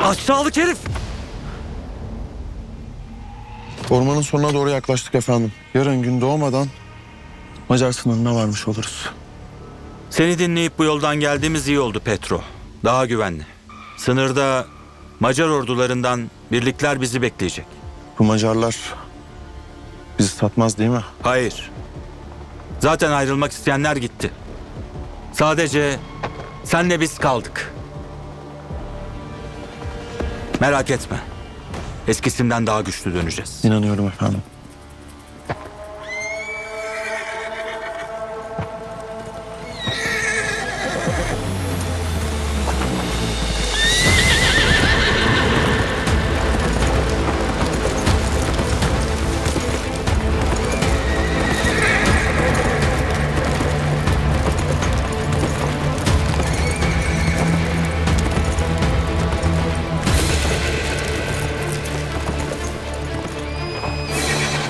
Aşağılık herif! Ormanın sonuna doğru yaklaştık efendim. Yarın gün doğmadan Macar sınırına varmış oluruz. Seni dinleyip bu yoldan geldiğimiz iyi oldu Petro. Daha güvenli. Sınırda Macar ordularından birlikler bizi bekleyecek. Bu Macarlar bizi satmaz değil mi? Hayır. Zaten ayrılmak isteyenler gitti. Sadece senle biz kaldık. Merak etme. Eskisinden daha güçlü döneceğiz. İnanıyorum efendim.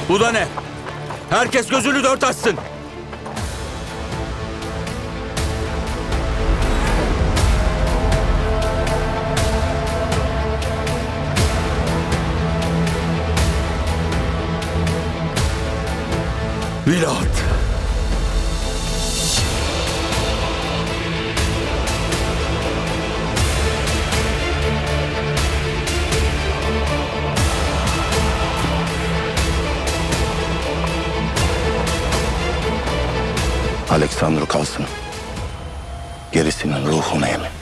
Bu da ne? Herkes gözünü dört açsın. Vilat. Aleksandro kalsın. Gerisinin ruhuna emin.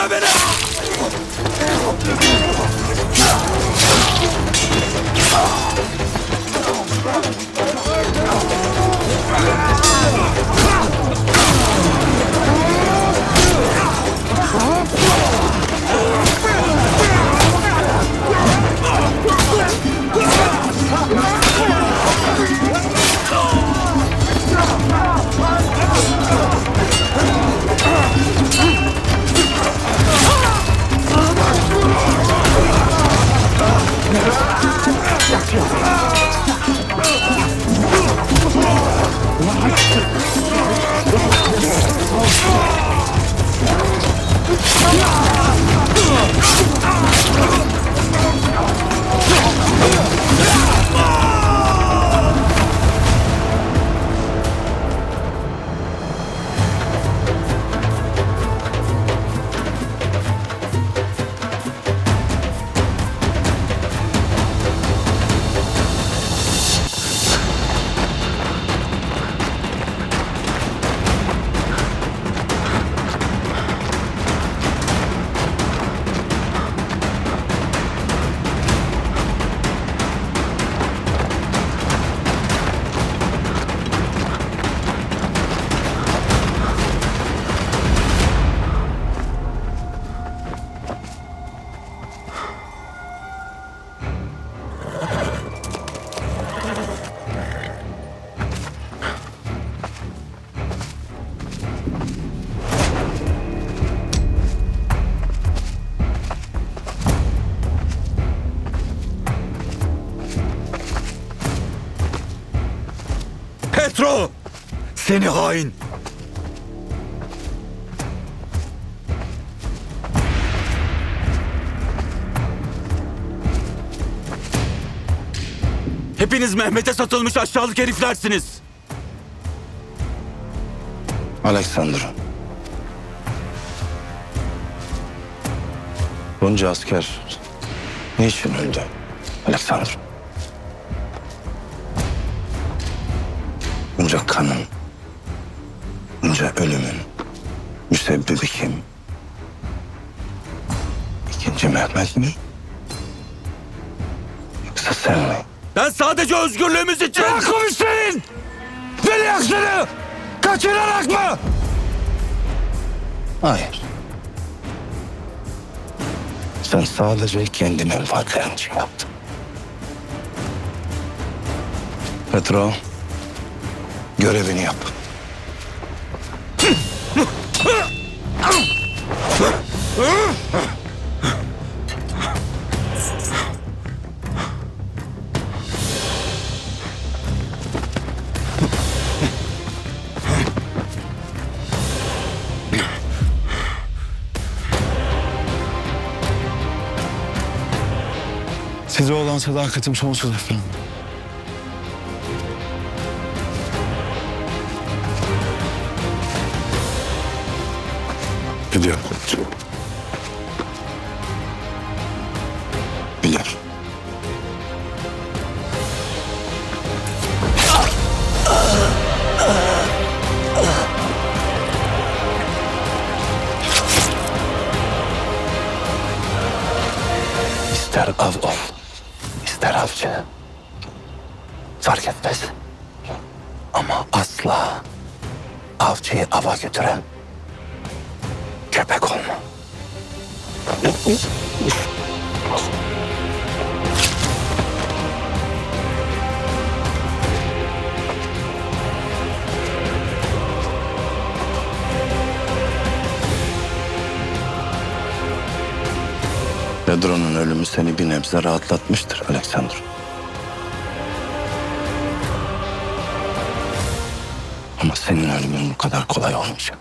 Öldürme beni. Petro! Seni hain! Hepiniz Mehmet'e satılmış aşağılık heriflersiniz. Aleksandro. Bunca asker niçin öldü? Aleksandro. Bunca kanın, bunca ölümün müsebbibi kim? İkinci Mehmet mi? Yoksa sen mi? Ben sadece özgürlüğümüz için... komiserin! Beni Aksını kaçırarak mı? Hayır. Sen sadece kendi menfaatlerin için yaptın. Petro, görevini yap. Size olan sadakatim sonsuz efendim. Biliyorum. Biliyorum. İster av ol, ister avcı. Fark etmez. Ama asla avcıyı ava götüren köpek olma. Pedro'nun ölümü seni bir nebze rahatlatmıştır Alexander. Ama senin ölümün bu kadar kolay olmayacak.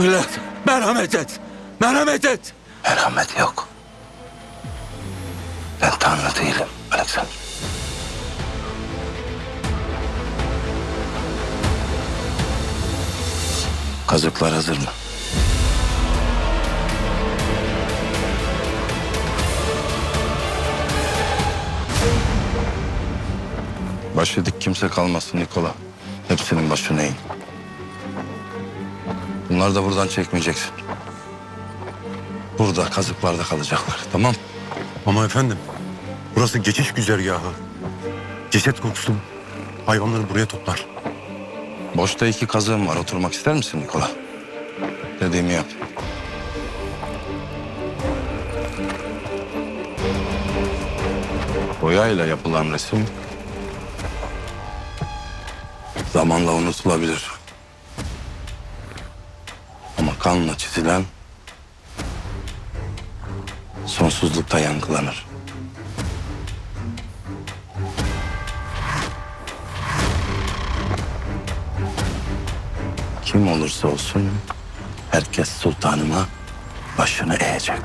Evlat, merhamet et. Merhamet et. Merhamet yok. Ben Tanrı değilim Alexander. Kazıklar hazır mı? Başı dik kimse kalmasın Nikola. Hepsinin başını eğin. Bunlar da buradan çekmeyeceksin. Burada kazıklarda kalacaklar. Tamam. Ama efendim burası geçiş güzergahı. Ceset kokusu hayvanları buraya toplar. Boşta iki kazığım var. Oturmak ister misin Nikola? Dediğimi yap. Boyayla yapılan resim zamanla unutulabilir. Kanla çizilen sonsuzlukta yankılanır. Kim olursa olsun herkes sultanıma başını eğecek.